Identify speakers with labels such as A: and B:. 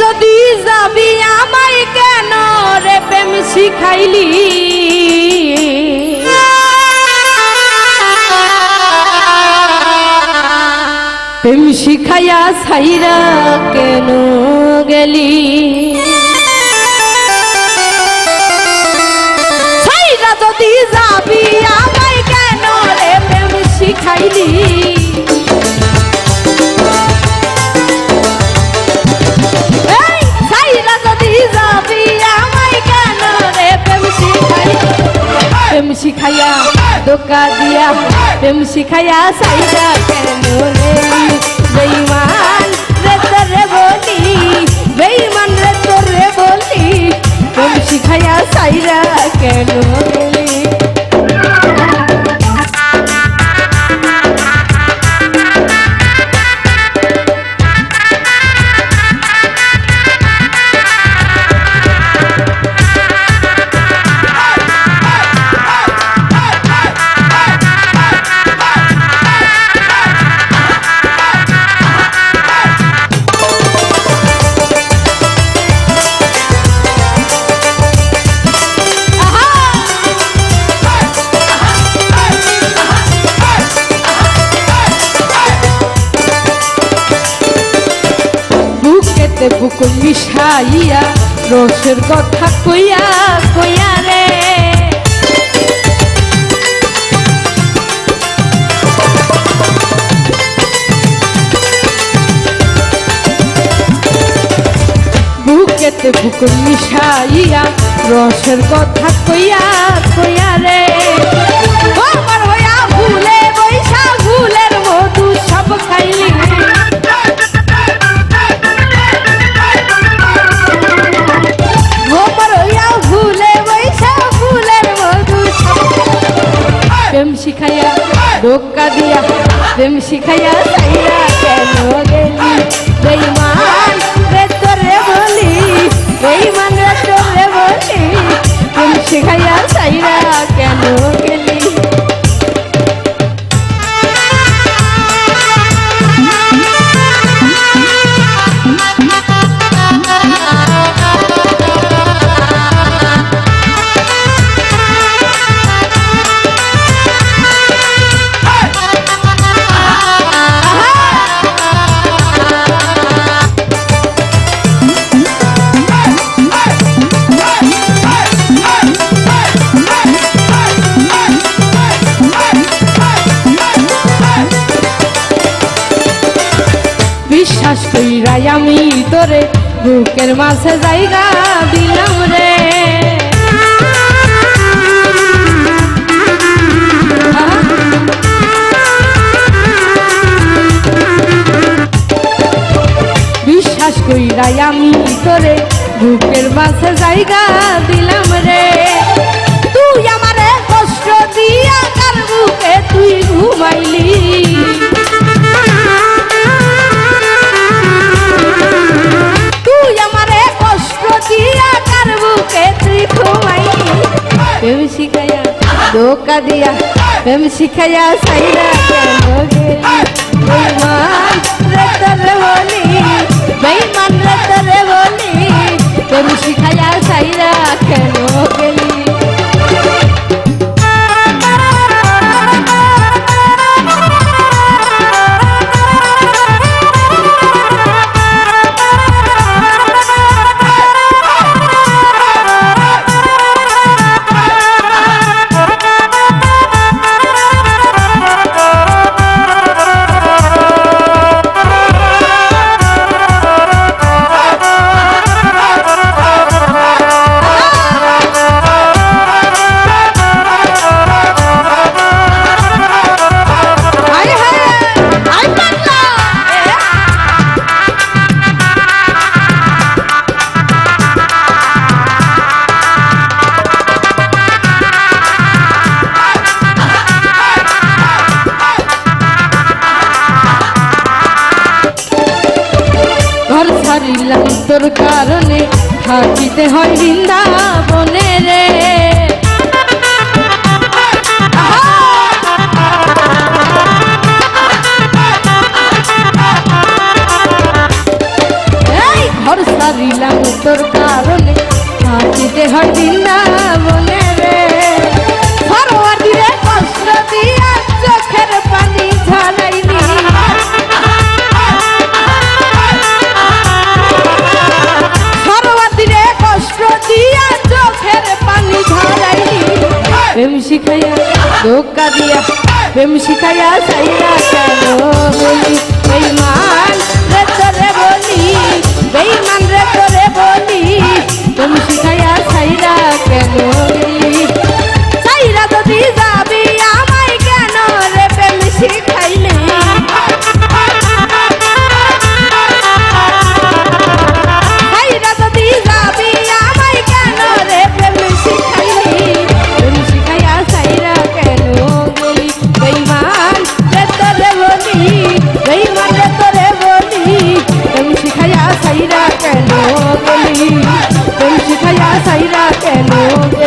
A: যদি যাবি আমায় কেন রে প্রেম শিখাইলি? প্রেম শিখাইয়া সাইরা কেন গেলি? যদি যাবি কেন রে প্রেম শিখাইলি? দোকা দিয়া প্রেম শিখাইয়া সাইডা কেন বেইমান রে তোরে বলি বেইমান রে তোরে বলি প্রেম শিখাইয়া সাইরা কেন বুকেতে বুক মিশাইয়া, রসের কথা কইয়া কইয়া রে। বুকেতে বুক মিশাইয়া, রসের কথা কইয়া কইয়া রে। প্রেম শিখাইয়া বিশ্বাস কইরাই আমি তোরে, বুকের মাঝে জায়গা দিলাম রে। বিশ্বাস কইরাই আমি তোরে, বুকের মাঝে জায়গা দিলাম রে। তুই আমারে কষ্ট দিয়া কার বুকে তুই ঘুমাইলি? ধোকা দিয়া প্রেম শিখাইয়া সাইরা কেন গেলি বেইমান রে তোরে বলি বেইমান তোর কারণে থাকিতে হয় বৃন্দাবনে রে। ঘর সারিলাম তোর কারণে থাকিতে হয় বৃন্দাবনে রে। সরোয়ারি কষ্ট দিয়া চোখের পানি ধোকা দিয়া প্রেম শিখাইয়া চাইলা কেন? প্রেম